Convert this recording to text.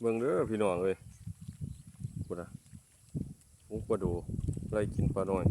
เบิ่งเด้อพี่น้องเอ้ยกูนน่ะมุกปลดูไล่กินปลาหน่อย